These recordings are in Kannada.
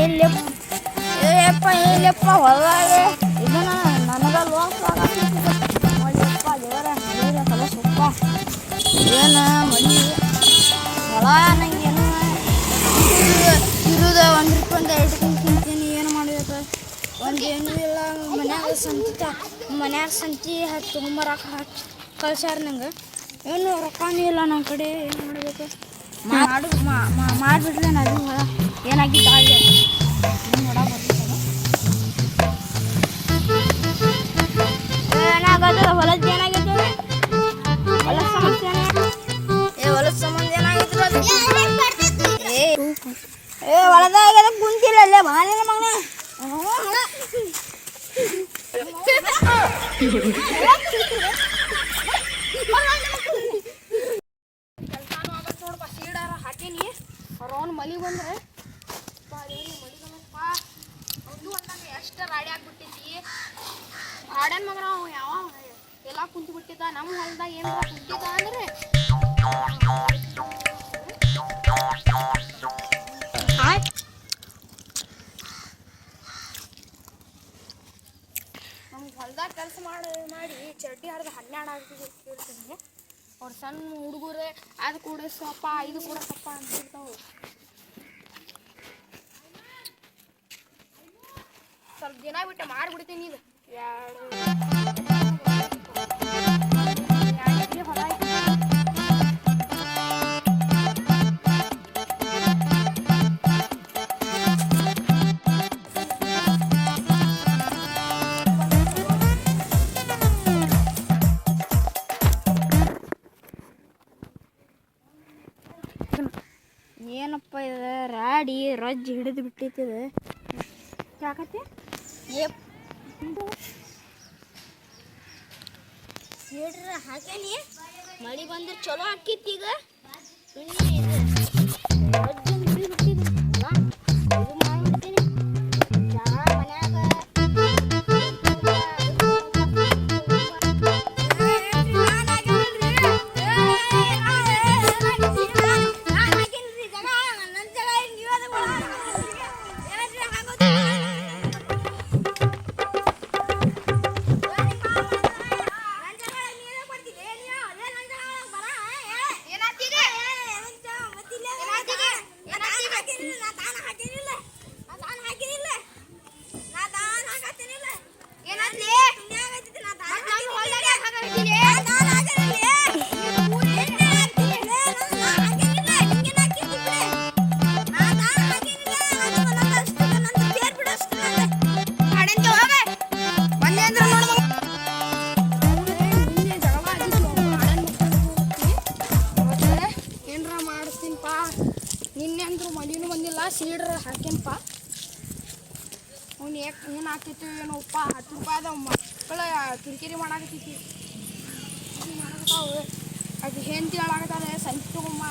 ಎಲ್ಲಿಪ್ಪ ಎಲ್ಲಿಪ್ಪ ಹೊಲದಾಗ ಇದನ್ನ ನನಗ ಲಾಸ್ ಆಗಪ್ಪ ದೇವರ ದೇವರ ಕಲಸಪ್ಪ ಏನು ಮನಿ? ಹೊಲ ನಂಗೇನು ಇರುದ ಒಂದು ರೂಪಾಯಿಂದ ರೂಪಾಯಿ ತಿಂತೀನಿ. ಏನು ಮಾಡಿದ ಒಂದು ಏನೂ ಇಲ್ಲ, ಮನ್ಯಾಗ ಸಂತಿ ಮನ್ಯಾಗ ಸಂತಿ ಹತ್ತು ರೊಕ್ಕ ಹಾಕಿ ಕಳ್ಸ್ಯಾರ ನಂಗೆ. ಏನು ರೊಕ್ಕನೂ ಇಲ್ಲ ನನ್ನ ಕಡೆ. ಏನು ಮಾಡಬೇಕು? ಮಾಡು ಮಾಡಿಬಿಟ್ರೆ ನಾನು ಹೊಲ ಏನಾಗಿತ್ತು ಆಗಲಿ ಏನು ನೋಡಕ್ಕೆ ಏನಾಗದ ಹೊಲದ ಏನಾಗೈತೆ ಹೊಲದ ಸಮಸ್ಯೆ ಏ ಹೊಲದ ಸಂಬಂಧ ಏನಾಗಿತ್ತು ಅದು ಏ ಏ ಹೊಲದಾಗ ಕುಂತಿಲ್ಲ ಅಲ್ಲೇ ಬಾಲಿನ ಮಗನ ಅವ್ರ ಅವ್ನು ಮಲಿ ಬಂದ್ರೆ? ಒಂದು ಅಂದಾಗ ಎಷ್ಟು ರಾಡಿ ಆಗ್ಬಿಟ್ಟೈತಿ ಹಾಡನ್ ಮಗನ ಅವ, ಯಾವ ಎಲ್ಲ ಕುಂತು ಬಿಟ್ಟಿದ್ದ ನಮ್ಮ ಹೊಲ್ದಾಗ ಏನು ಕುಂತಿದ್ದ ಅಂದ್ರೆ? ನಮ್ಗೆ ಹೊಲ್ದಾಗ ಕೆಲಸ ಮಾಡಿ ಮಾಡಿ ಚಡ್ಡಿ ಹರಿದು ಹನ್ನೆರಡು ಆಗ್ತಿದ್ದೀನಿ ಹೇಳ್ತೀನಿ ಅವ್ರು ಸಣ್ಣ ಹುಡುಗರೇ, ಅದು ಕೂಡ ಸೊಪ್ಪ, ಇದು ಕೂಡ ಸೊಪ್ಪ ಅಂತ ಹೇಳ್ತಾವು ಸ್ವಲ್ಪ ದಿನ ಬಿಟ್ಟು ಮಾಡಿಬಿಡ್ತೀನಿ ಇದು ಎರಡು ಏನಪ್ಪ ಇದು? ರಾಡಿ ರಜ್ ಹಿಡಿದು ಬಿಟ್ಟೈತಿ ಏ ಹೇಳ್ರಿ ಹಾಕೇನಿ. ಮಳಿ ಬಂದ್ರೆ ಚಲೋ ಆಕಿತ್ತು ಈಗ. ಅವ್ನು ಯಾಕೆ ಏನು ಹಾಕಿತ್ತು ಏನೋಪ್ಪ ಹತ್ತು ರೂಪಾಯ್ದ ಮಕ್ಕಳ ಕಿರಿಕಿರಿ ಮಾಡಾಕತ್ತೈತಿ ಮಾಡಕತ್ತಾವು ಅದು ಹೆಂಡತಿ ಹೇಳಾಕತ್ತಾಳೆ ಸಂತಿ ತಗೊಂಬ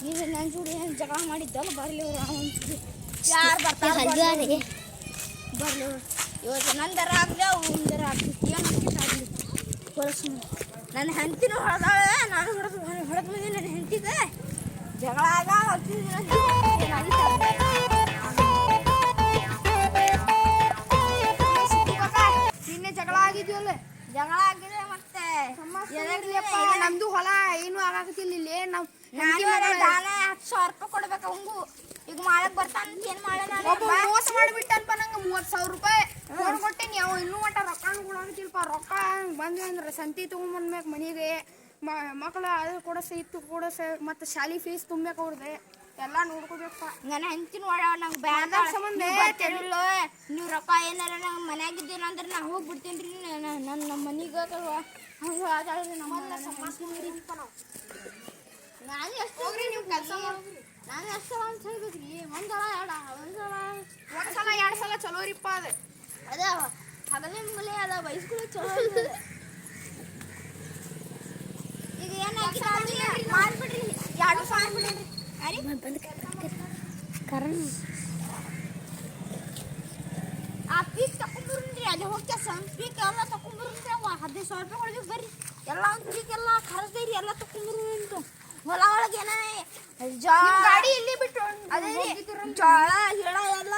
ಮಗ ನೀವು ನನ್ನ ಜೋಡಿ ಏನು ಜಗಳ ಮಾಡಿದ್ದಲ್ಲ ಬರ್ಲಿ ಅವ್ರು ಅವನು ಯಾರು ಬರ್ತಾರೆ ಬರ್ಲಿ ಬರ್ಲಿ ಅವ್ರು ಇವತ್ತು ನಂದರ ಆಗಲಿ ಅವ್ರ ಆಗ್ತೈತಿ ಏನು ಆಗಲಿ ಹೊಲಸು ನನ್ನ ಹೆಂಡತಿನೂ ಹೊಡೆದಾಳೆ ನಾನು ಹೊಡೆದು ಹೊಡೆದು ಬಂದಿ ನನ್ನ ಹೆಂಡತಿಗೆ ಜಗಳ ಆಗ ನಾವು ನಾನು ದಾನ ಹತ್ತು ಸಾವಿರ ರೂಪಾಯಿ ಕೊಡ್ಬೇಕು ಅವಂಗು ಈಗ ಮಾಡಕ್ ಬರ್ತಾನ ಏನ್ ಒಬ್ಬ ಮೋಸ ಮಾಡಿಬಿಟ್ಟಲ್ಪ ನಂಗೆ ಮೂವತ್ತು ಸಾವಿರ ರೂಪಾಯಿ. ಫೋನ್ ಕೊಟ್ಟೇನಿ ಅವ ಇನ್ನೂ ಮಟ್ಟ ರೊಕ್ಕ ಬಂದ್ವಿ ಅಂದ್ರೆ ಸಂತಿ ತೊಗೊಂಬಂದ್ಮ್ಯಾಕ ಮನೆಗೆ. ಮಕ್ಕಳು ಅದು ಕೊಡಸ ಇತ್ತು ಕೊಡಸ ಮತ್ತೆ ಶಾಲಿ ಫೀಸ್ ತುಂಬಬೇಕು ಅವ್ರದ್ದು ಎಲ್ಲ ನೋಡ್ಕೋಬೇಕಪ್ಪ. ನನ್ನ ಹೆಂಡತಿನ ಒಳ ನಂಗೆ ಬ್ಯಾಡ ಸಂಬಂಧ ನೀವು ರೊಕ್ಕ ಏನಾರ ನಂಗೆ ಮನ್ಯಾಗ ಇದ್ದೀನಿ ಅಂದ್ರೆ ನಾ ಹೋಗ್ಬಿಡ್ತೀನಿ ರೀ. ನನ್ನ ನಮ್ಮ ಮನೆಗೆ ಹಂಗೆ ಆದಾಳ್ರಿ ನಮ್ಮ ನಾನು ಎಷ್ಟು ಹೋಗ್ರಿ ನೀವು ಕೆಲಸ ಮಾಡೋದ್ರಿ ನಾನು ಎಷ್ಟು ಅಂತ ಹೇಳ್ಬೇಕ್ರಿ ಒಂದಳ ಎರಡ ಒಂದಳ ಒಂದು ಸಲ ಎರಡು ಸಲ ಚಲೋ ರೀಪ್ಪ ಅದು. ಅದ ಹಗಲಿನ ಮೂಲೆ ಅದ ವಯಸ್ಸುಗಳು ಚಲೋ ಇರ್ತದೆ. ಈಗ ಏನಾಗಿದೆ ಆಡು ಮಾಡ್ಬಿಡ್ರಿ ಅರಿ ಕರಣ್. ಆ ಪೀಕ್ ತಕೊಂಡ್ಬರ್ರಿ ಅಲ್ಲಿ ಹೋಗ್ತಾ ಸಣ್ಣ ಪೀಕ್ ಎಲ್ಲ ತಕೊಂಡ್ಬರ್ರಿ ಅವ ಹದಿನೈದು ಸಾವಿರ ರೂಪಾಯಿ ಹೊಡೆದು ಬರ್ರಿ. ಎಲ್ಲ ಒಂದು ಪೀಕ್ ಎಲ್ಲ ಖರದೈರಿ ಎಲ್ಲ ತಕೊಂಡ್ಬರ್ರಿ ಅಂತ ಹೊಲ ಒಳಗೆ ಏನ ನಿಮ್ ಗಾಡಿ ಇಲ್ಲಿ ಬಿಟ್ಟು ಅದೇ. ಜೋಳ ಹೇಳ ಎಲ್ಲ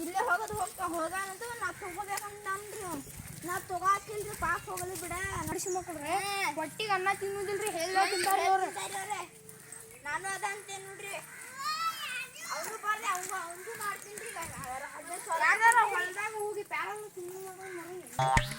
ಇಲ್ಲೇ ಹೋಗೋದು ಹೋಗ್ತಾ ಹೋಗಾನಂತ ನಾ ತಗೋಬೇಕಂದ್ರಿ ಅವ್ನು. ನಾ ತಗೋಕಿಲ್ರಿ ಪಾಸ್ ಹೋಗಲಿ ಬಿಡ. ನಡ್ಸಿ ಮಕ್ಕಳ್ರೆ ಹೊಟ್ಟಿಗೆ ಅನ್ನ ತಿನ್ನುದಿಲ್ರಿ ಹೇಳ ತಿಂತಾರ ಅವ್ರು. ನಾನು ಅದ ಅಂತೇನೆ ನೋಡ್ರಿ. ಅವ್ನು ಬರ್ಲಿ ಅವ್ನು ಅವ್ನು ಮಾಡ್ತೀನಿ ರೀ ಹೊಲ್ದಾಗ ಹೋಗಿ ಪ್ಯಾರ ತಿನ್ನೋ ಓಯ್